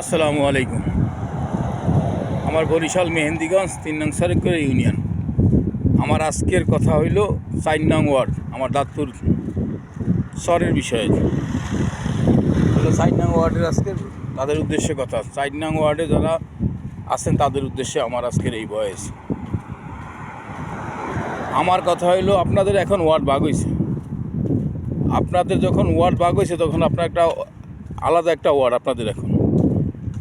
আসসালামু আলাইকুম। আমার বরিশাল মেহেন্দিগঞ্জ তিন নং সরেকর ইউনিয়ন। আমার আজকের কথা হইল চার নং ওয়ার্ড, আমার দাঁতপুর শহরের বিষয়ে। হলো চার নং ওয়ার্ডের আজকের তাদের উদ্দেশ্যে কথা। চার নং ওয়ার্ডে যারা আছেন, তাদের উদ্দেশ্যে আমার আজকের এই বয়স। আমার কথা হইল, আপনাদের এখন ওয়ার্ড ভাগ হয়েছে আপনাদের যখন ওয়ার্ড ভাগ হয়েছে তখন আপনার একটা আলাদা একটা ওয়ার্ড আপনাদের এখন।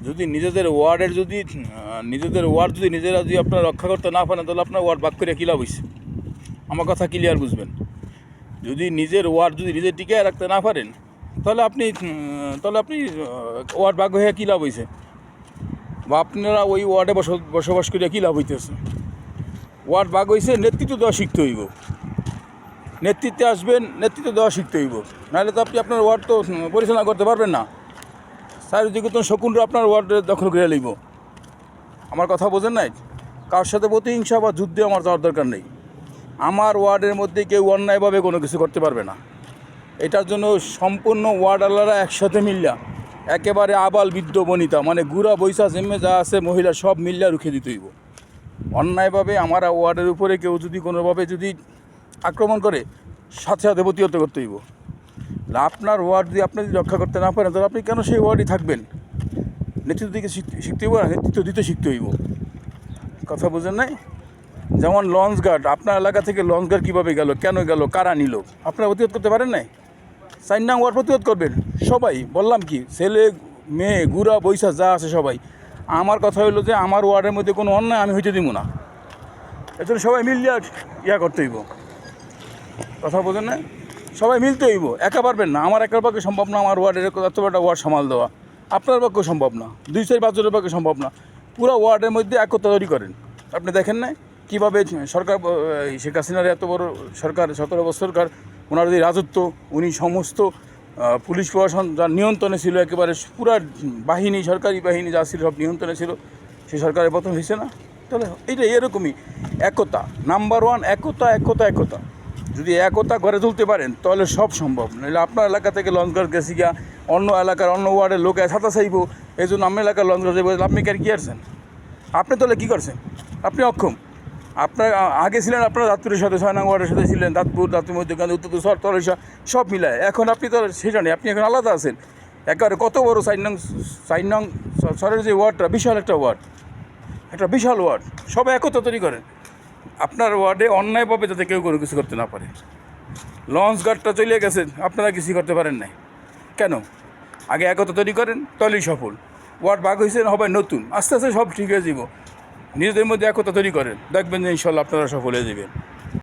যদি নিজেদের ওয়ার্ডের যদি নিজেদের ওয়ার্ড যদি নিজেরা যদি আপনারা রক্ষা করতে না পারেন, তাহলে আপনার ওয়ার্ড ভাগ করে কী লাভ হয়েছে আমার কথা ক্লিয়ার বুঝবেন? যদি নিজের ওয়ার্ড যদি নিজে টিকে রাখতে না পারেন, তাহলে আপনি তাহলে আপনি ওয়ার্ড ভাগ হয়ে কী লাভ হয়েছে বা আপনারা ওই ওয়ার্ডে বস- বসবাস করে কী লাভ হইতেছে? ওয়ার্ড ভাগ হয়েছে নেতৃত্ব দেওয়া শিখতে হইব। নেতৃত্বে আসবেন, নেতৃত্ব দেওয়া শিখতে হইব। নাহলে তো আপনি আপনার ওয়ার্ড তো পরিচালনা করতে পারবেন না। চারিদিকে তো শকুনরা আপনার ওয়ার্ডে দখল করে লইব। আমার কথা বোঝেন নাই? কার সাথে প্রতিহিংসা বা যুদ্ধে আমার যাওয়ার দরকার নেই। আমার ওয়ার্ডের মধ্যে কেউ অন্যায়ভাবে কোনো কিছু করতে পারবে না। এটার জন্য সম্পূর্ণ ওয়ার্ড আল্লাহরা একসাথে মিল্লা। একেবারে আবাল বৃদ্ধ বনিতা মানে গুড়া বৈশা জেমে যা আছে, মহিলা সব মিল্লা রুখে দিতে হইব। অন্যায়ভাবে আমার ওয়ার্ডের উপরে কেউ যদি কোনোভাবে যদি আক্রমণ করে, সাথে সাথে প্রতিহত করতে হইব। না আপনার ওয়ার্ড যদি আপনি যদি রক্ষা করতে না পারেন, তাহলে আপনি কেন সেই ওয়ার্ডই থাকবেন? নেতৃত্ব দিকে শিখতে হইব না, নেতৃত্ব দিতে শিখতে হইব। কথা বুঝেন নাই? যেমন লঞ্চ গার্ড, আপনার এলাকা থেকে লঞ্চ গার্ড কীভাবে গেল, কেন গেল, কারা নিল? আপনারা প্রতিরোধ করতে পারেন নাই? চার নাম ওয়ার্ড প্রতিরোধ করবেন। সবাই, বললাম কি, ছেলে, মেয়ে, গুড়া, বৈশা, যা আছে সবাই। আমার কথা হইল যে, আমার ওয়ার্ডের মধ্যে কোনো অন্যায় আমি হইতে দিব না। এর জন্য সবাই মিলিয়ে ইয়া করতে হইব। কথা বোঝেন না সবাই মিলতে হইব, একা পারবেন না। আমার একার পক্ষে সম্ভব না, আমার ওয়ার্ডের এত বড় ওয়ার্ড সামাল দেওয়া। আপনার পক্ষে সম্ভব না, দুই চার পাঁচজনের পক্ষে সম্ভব না। পুরো ওয়ার্ডের মধ্যে একতা তৈরি করেন। আপনি দেখেন না কীভাবে সরকার শেখ হাসিনার এত বড় সরকার, সতেরো সরকার ওনার যে রাজত্ব, উনি সমস্ত পুলিশ প্রশাসন যার নিয়ন্ত্রণে ছিল একেবারে পুরা বাহিনী, সরকারি বাহিনী যা ছিল সব নিয়ন্ত্রণে ছিল সেই সরকারের পতন হয়েছে না? তাহলে এইটা এরকমই, একতা নাম্বার ওয়ান একতা একতা একতা। যদি একতা গড়ে তুলতে পারেন, তাহলে সব সম্ভব। নইলে আপনার এলাকা থেকে লঞ্চগড় গেছি গিয়া, অন্য এলাকার, অন্য ওয়ার্ডের লোক ছাতা চাইব এই জন্য আমার এলাকার লঞ্চগড় যাইব। আপনি কেন কী আসছেন আপনি তাহলে কী করছেন? আপনি অক্ষম। আপনার আগে ছিলেন আপনার দাঁতপুরের সাথে, ছয় ওয়ার্ডের সাথে ছিলেন, দাঁতপুর দাঁতপুর মধ্যকান্দি উত্তর সর তরেশা সব মিলায়। এখন আপনি তো সেটা নেই, আপনি এখন আলাদা আছেন। একেবারে কত বড় চার নং চার নং সরের যে ওয়ার্ডটা, বিশাল একটা ওয়ার্ড। একটা বিশাল ওয়ার্ড। সবাই একতা তৈরি করেন। আপনার ওয়ার্ডে অন্যায় পাবে যাতে কেউ কোনো কিছু করতে না পারে। লঞ্চ গার্ডটা চলে গেছে আপনারা কিছু করতে পারেন নাই। কেন? আগে একতা তৈরি করেন, তাহলেই সফল। ওয়ার্ড ভাগ হয়েছে হবে নতুন। আস্তে আস্তে সব ঠিক হয়ে যাব নিজেদের মধ্যে একতা তৈরি করেন, দেখবেন যে ইনশাল্লাহ আপনারা সফল হয়ে যাবেন।